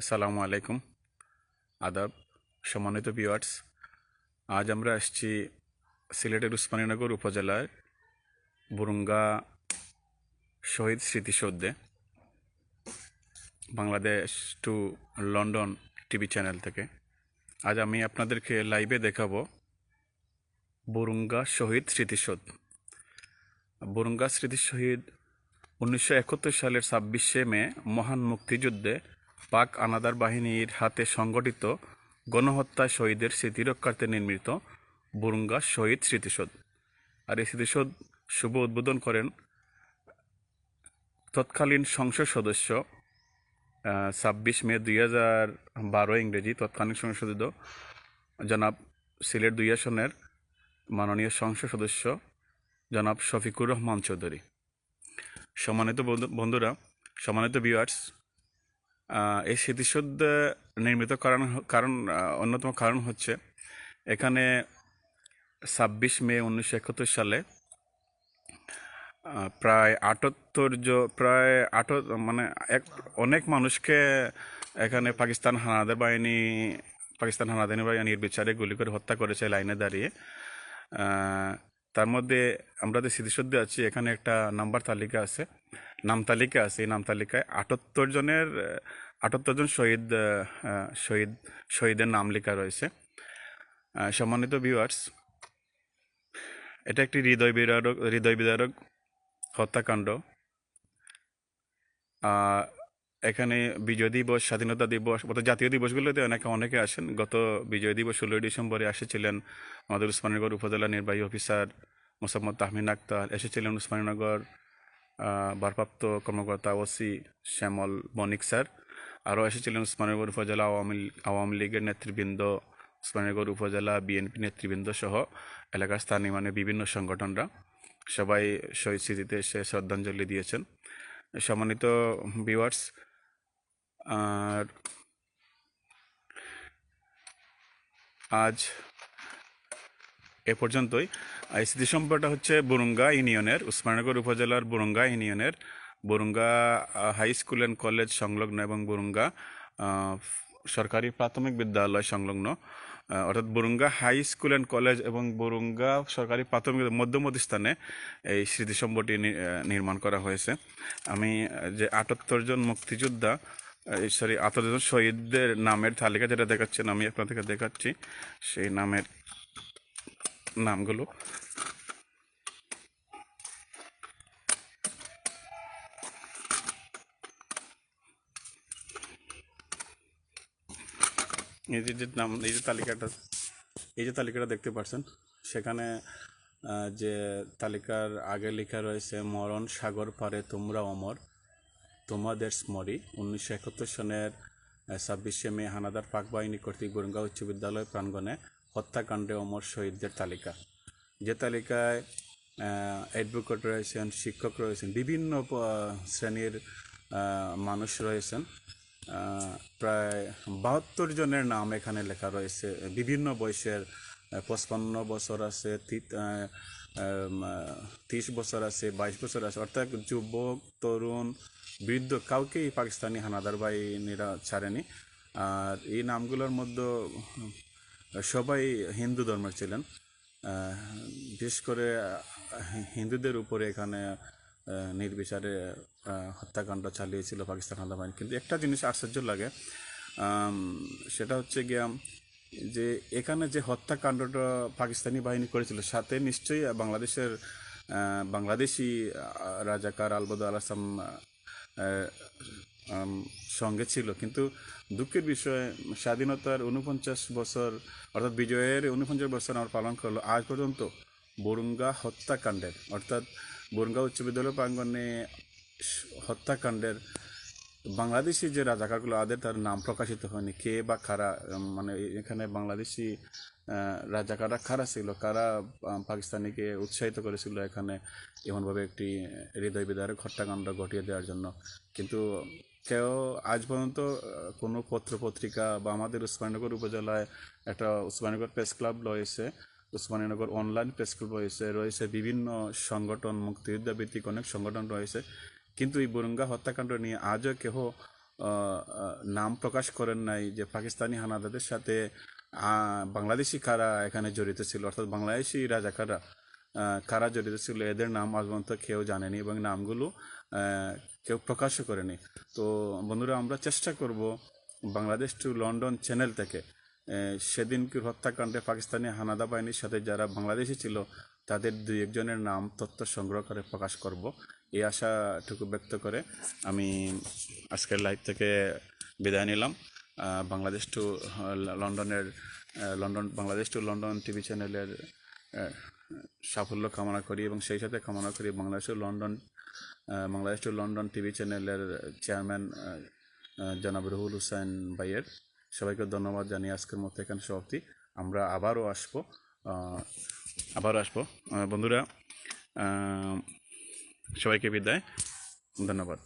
আসসালামু আলাইকুম। আদাব, সম্মানিত ভিউয়ার্স আজ আমরা আসছি সিলেটের উসমানীনগর উপজেলার বুরুঙ্গা শহীদ স্মৃতিসৌধে, Bangladesh to London TV channel থেকে। আজ আমি আপনাদেরকে লাইভে দেখাবো বুরুঙ্গা শহীদ স্মৃতিসৌধ। বুরুঙ্গা স্মৃতি শহীদ উনিশশো একাত্তর সালের ছাব্বিশে মে মহান মুক্তিযুদ্ধে পাক আনাদার বাহিনীর হাতে সংগঠিত গণহত্যা শহীদের স্মৃতি রক্ষার্থে নির্মিত বুরুঙ্গা শহীদ স্মৃতিসৌধ। আর এই স্মৃতিসৌধ শুভ উদ্বোধন করেন তৎকালীন সংসদ সদস্য ছাব্বিশ মে দুই হাজার বারো ইংরেজি তৎকালীন সংসদ জনাব সিলেট দুই আসনের মাননীয় সংসদ সদস্য জনাব শফিকুর রহমান চৌধুরী। সম্মানিত বন্ধু- বন্ধুরা, সম্মানিত ভিউয়ার্স এই স্মৃতিসৌধ নির্মিত কারণ কারণ অন্যতম কারণ হচ্ছে এখানে ছাব্বিশ মে উনিশশো একাত্তর সালে প্রায় আটাত্তর জ- প্রায় আট মানে এক, অনেক মানুষকে এখানে পাকিস্তান হানাদার বাহিনী, পাকিস্তান হানাদার বাহিনী নির্বিচারে গুলি করে হত্যা করেছে লাইনে দাঁড়িয়ে। তার মধ্যে আমরা যে স্মৃতিসৌধে আছি, এখানে একটা নাম্বার তালিকা আছে। নাম তালিকা আছে, এই নাম তালিকায় আটাত্তর জনের আটাত্তর জন শহীদ শহীদ, শহীদের নাম লেখা রয়েছে। সম্মানিত ভিউয়ার্স এটা একটি হৃদয় বিদারক হৃদয় বিদারক হত্যাকাণ্ড। এখানে বিজয় দিবস, স্বাধীনতা দিবস, অর্থাৎ জাতীয় দিবসগুলোতে অনেকে অনেকে আসেন। গত বিজয় দিবস ষোলোই ডিসেম্বরে এসেছিলেন আমাদের উসমানীনগর উপজেলা নির্বাহী অফিসার মোসাম্মদ তাহমিন আক্তার, এসেছিলেন উসমানীনগর ভারপ্রাপ্ত কর্মকর্তা ওসি শ্যামল বণিক স্যার, আরও এসেছিলেন উসমানীনগর উপজেলা আওয়ামী আওয়ামী লীগের নেতৃবৃন্দ, উসমানীনগর উপজেলা বিএনপি নেতৃবৃন্দ সহ এলাকার স্থানীয় মানে বিভিন্ন সংগঠনরা। সবাই শহীদ স্মৃতিতে এসে শ্রদ্ধাঞ্জলি দিয়েছেন। সম্মানিত ভিউয়ার্স আর আজ এ পর্যন্তই। স্মৃতি সম্পর্কটা হচ্ছে বুরুঙ্গা ইউনিয়নের, উসমাননগর উপজেলার বুরুঙ্গা ইউনিয়নের। Burunga high school and college সংলগ্ন এবং বুরুঙ্গা সরকারি প্রাথমিক বিদ্যালয় সংলগ্ন। অর্থাৎ Burunga high school and college এবং বুরুঙ্গা সরকারি প্রাথমিক মধ্যমতি স্থানে এই স্মৃতিসম্পটি নির্মাণ করা হয়েছে। আমি যে আটাত্তর জন মুক্তিযোদ্ধা সরি আটাত্তর শহীদদের নামের তালিকা যেটা দেখাচ্ছেন, আমি আপনাদেরকে দেখাচ্ছি। সেই নামের নামগুলো। এই যে যে নাম, এই যে তালিকাটা, এই যে তালিকাটা দেখতে পাচ্ছেন, সেখানে যে তালিকার আগে লেখা রয়েছে, মরণ সাগর পারে তোমরা অমর। তোমাদের স্মরি উনিশশো একাত্তর সনের ছাব্বিশে মে হানাদার পাক বাহিনী কর্তৃক বরুঙ্গা উচ্চ বিদ্যালয় প্রাঙ্গণে হত্যাকাণ্ডে অমর শহীদদের তালিকা। যে তালিকায় অ্যাডভোকেট রয়েছেন, শিক্ষক রয়েছেন, বিভিন্ন শ্রেণির মানুষ রয়েছেন প্রায় বাহাত্তর জনের নাম এখানে লেখা রয়েছে। বিভিন্ন বয়সের পঁচপান্ন বছর আছে তিরিশ বছর আছে, বাইশ বছর আছে। অর্থাৎ যুবক, তরুণ, বৃদ্ধ কাউকেই পাকিস্তানি হানাদার বাহিনীরা ছাড়েনি। আর এই নামগুলোর মধ্যে সবাই হিন্দু ধর্মের ছিলেন। বিশেষ করে হিন্দুদের উপরে এখানে নির্বিচারে হত্যাকাণ্ড চালিয়েছিল পাকিস্তান হানাদার বাহিনী। কিন্তু একটা জিনিস আশ্চর্য লাগে সেটা হচ্ছে গিয়া যে এখানে যে হত্যাকাণ্ডটা পাকিস্তানি বাহিনী করেছিল, সাথে নিশ্চয়ই বাংলাদেশের বাংলাদেশি রাজাকার আলবদ আল আসাম সঙ্গে ছিল। কিন্তু দুঃখের বিষয়ে, স্বাধীনতার উনপঞ্চাশ বছর, অর্থাৎ বিজয়ের উনপঞ্চাশ বছর আমার পালন করল, আজ পর্যন্ত বরুঙ্গা হত্যাকাণ্ডের, অর্থাৎ বরুঙ্গা উচ্চ বিদ্যালয় প্রাঙ্গনে হত্যাকাণ্ডের বাংলাদেশি যে রাজাকারগুলো আদের তার নাম প্রকাশিত হয়নি। কে বা উম, মানে এখানে বাংলাদেশি রাজাকাররা কারা ছিল? কারা পাকিস্তানিকে উৎসাহিত করেছিল এখানে এমনভাবে একটি হৃদয় বিদারক হত্যাকাণ্ড ঘটিয়ে দেওয়ার জন্য? কিন্তু কেউ আজ পর্যন্ত কোনো পত্র পত্রিকা বা আমাদের উসমানীনগর উপজেলায় একটা উসমানীনগর প্রেস ক্লাব রয়েছে উসমানীনগর অনলাইন প্রেস ক্লাব রয়েছে রয়েছে বিভিন্ন সংগঠন মুক্তিযোদ্ধা ভিত্তিক অনেক সংগঠন রয়েছে। কিন্তু এই বরুঙ্গা হত্যাকাণ্ড নিয়ে আজও কেহ নাম প্রকাশ করেন নাই যে পাকিস্তানি হানাদাদের সাথে বাংলাদেশি কারা এখানে জড়িত ছিল। অর্থাৎ বাংলাদেশি রাজাকাররা কারা জড়িত ছিল এদের নাম আজ পর্যন্ত কেউ জানেনি এবং নামগুলো কেউ প্রকাশও করেনি। তো বন্ধুরা আমরা চেষ্টা করব বাংলাদেশ টু লন্ডন চ্যানেল থেকে আহ, সেদিনকার হত্যাকাণ্ডে পাকিস্তানি হানাদা বাহিনীর সাথে যারা বাংলাদেশি ছিল তাদের দুই একজনের নাম তথ্য সংগ্রহ করে প্রকাশ করব। এই আশাটুকু ব্যক্ত করে আমি আজকের লাইভ থেকে বিদায় নিলাম। বাংলাদেশ টু লন্ডনের London, Bangladesh to London TV চ্যানেলের সাফল্য কামনা করি এবং সেই সাথে কামনা করি Bangladesh London Bangladesh to London TV চ্যানেলের চেয়ারম্যান জনাব রুহুল হুসাইন ভাইয়ের। সবাইকে ধন্যবাদ জানিয়ে আজকের মতো এখানে সমাপ্তি। আমরা আবারও আসব আবারও আসব। বন্ধুরা সবাইকে বিদায়। ধন্যবাদ।